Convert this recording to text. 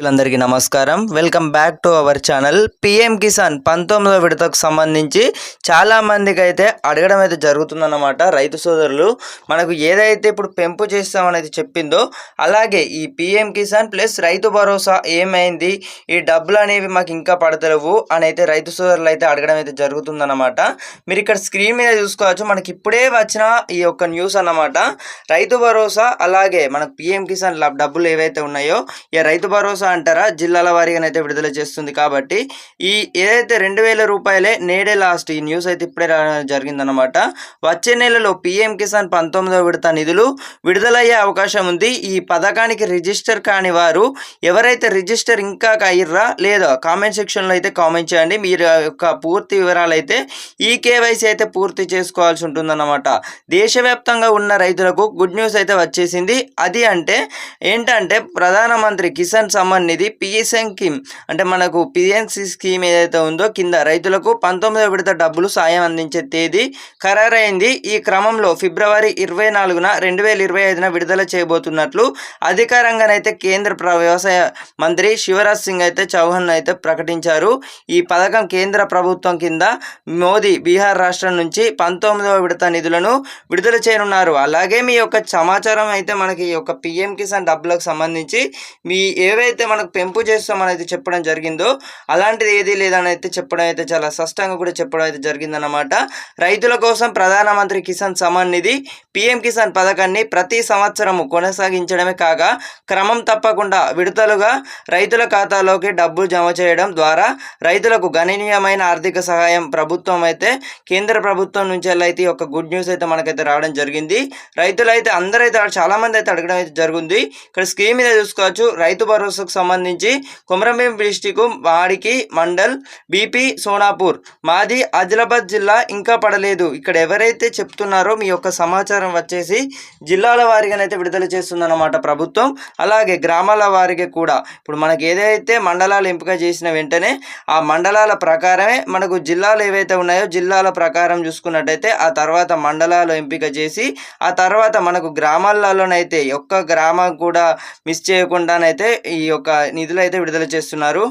అందరికీ నమస్కారం. Welcome back to our channel PM Kisan పంతొమ్మిదవ విడతకు సంబంధించి చాలామందికి అయితే అడగడం అయితే జరుగుతుందన్నమాట రైతు సోదరులు. మనకు ఏదైతే ఇప్పుడు పెంపు చేస్తామనేది చెప్పిందో అలాగే ఈ పిఎం కిసాన్ ప్లస్ రైతు భరోసా ఏమైంది ఈ డబ్బులు అనేవి మాకు ఇంకా పడతలేవు అని అయితే రైతు సోదరులు అయితే అడగడం అయితే జరుగుతుందన్నమాట. మీరు ఇక్కడ స్క్రీన్ మీద చూసుకోవచ్చు మనకి ఇప్పుడే వచ్చిన ఈ యొక్క న్యూస్ అన్నమాట. రైతు భరోసా అలాగే మనకు పిఎం కిసాన్ డబ్బులు ఏవైతే ఉన్నాయో ఈ రైతు భరోసా అంటారా? జిల్లాల వారీగానైతే విడుదల చేస్తుంది కాబట్టి ఈ ఏదైతే రెండు వేల రూపాయలే నేడే లాస్ట్ ఈ న్యూస్ అయితే ఇప్పుడే రావడం జరిగిందనమాట వచ్చే నెలలో పిఎం కిసాన్ పంతొమ్మిదవ విడత నిధులు విడుదలయ్యే అవకాశం ఉంది. ఈ పథకానికి రిజిస్టర్ కాని వారు ఎవరైతే రిజిస్టర్ ఇంకా కయ్యర్రా లేదా కామెంట్ సెక్షన్లో అయితే కామెంట్ చేయండి. మీరు యొక్క పూర్తి వివరాలు అయితే ఈ కేవైసీ అయితే పూర్తి చేసుకోవాల్సి ఉంటుందన్నమాట. దేశవ్యాప్తంగా ఉన్న రైతులకు గుడ్ న్యూస్ అయితే వచ్చేసింది. అది అంటే ఏంటంటే ప్రధానమంత్రి కిసాన్ సమ్మాన్ అనేది పిఎస్ఎం స్కీమ్. అంటే మనకు పిఎన్సి స్కీమ్ ఏదైతే ఉందో కింద రైతులకు పంతొమ్మిదవ విడత డబ్బులు సాయం అందించే తేదీ ఖరారైంది. ఈ క్రమంలో ఫిబ్రవరి ఇరవై నాలుగున రెండు వేల ఇరవై ఐదున విడుదల చేయబోతున్నట్లు అధికారంగానైతే కేంద్ర వ్యవసాయ మంత్రి శివరాజ్ సింగ్ అయితే చౌహాన్ అయితే ప్రకటించారు. ఈ పథకం కేంద్ర ప్రభుత్వం కింద మోదీ బీహార్ రాష్ట్రం నుంచి పంతొమ్మిదవ విడత నిధులను విడుదల చేయనున్నారు. అలాగే మీ యొక్క సమాచారం అయితే మనకి ఈ యొక్క పిఎం కిసాన్ డబ్బులకు సంబంధించి మీ ఏవైతే మనకు పెంపు చేస్తామని అయితే చెప్పడం జరిగిందో అలాంటిది ఏదీ లేదని అయితే చెప్పడం అయితే చాలా స్పష్టంగా కూడా చెప్పడం అయితే జరిగిందన్నమాట. రైతుల కోసం ప్రధానమంత్రి కిసాన్ సమాన్ నిధి పిఎం కిసాన్ పథకాన్ని ప్రతి సంవత్సరము కొనసాగించడమే కాగా క్రమం తప్పకుండా విడతలుగా రైతుల ఖాతాలోకి డబ్బులు జమ చేయడం ద్వారా రైతులకు గణనీయమైన ఆర్థిక సహాయం ప్రభుత్వం అయితే కేంద్ర ప్రభుత్వం నుంచి అయితే ఒక గుడ్ న్యూస్ అయితే మనకైతే రావడం జరిగింది. రైతులు అయితే అందరైతే చాలా మంది అయితే అడగడం అయితే జరిగింది. ఇక్కడ స్కీమ్ మీద చూసుకోవచ్చు రైతు భరోసాకు సంబంధించి కుమరంభీం డిస్టిక్ వాడికి మండల్ బీపీ సోనాపూర్. మాది ఆదిలాబాద్ జిల్లా ఇంకా పడలేదు. ఇక్కడ ఎవరైతే చెప్తున్నారో మీ యొక్క సమాచారం వచ్చేసి జిల్లాల వారిగానైతే విడుదల చేస్తుందన్నమాట ప్రభుత్వం. అలాగే గ్రామాల వారికి కూడా. ఇప్పుడు మనకి ఏదైతే మండలాలు ఎంపిక చేసిన వెంటనే ఆ మండలాల ప్రకారమే మనకు జిల్లాలు ఏవైతే ఉన్నాయో జిల్లాల ప్రకారం చూసుకున్నట్టయితే ఆ తర్వాత మండలాలు ఎంపిక చేసి ఆ తర్వాత మనకు గ్రామాలలోనైతే ఒక్క గ్రామం కూడా మిస్ చేయకుండానైతే ఈ యొక్క నిధులు అయితే విడుదల చేస్తున్నారు.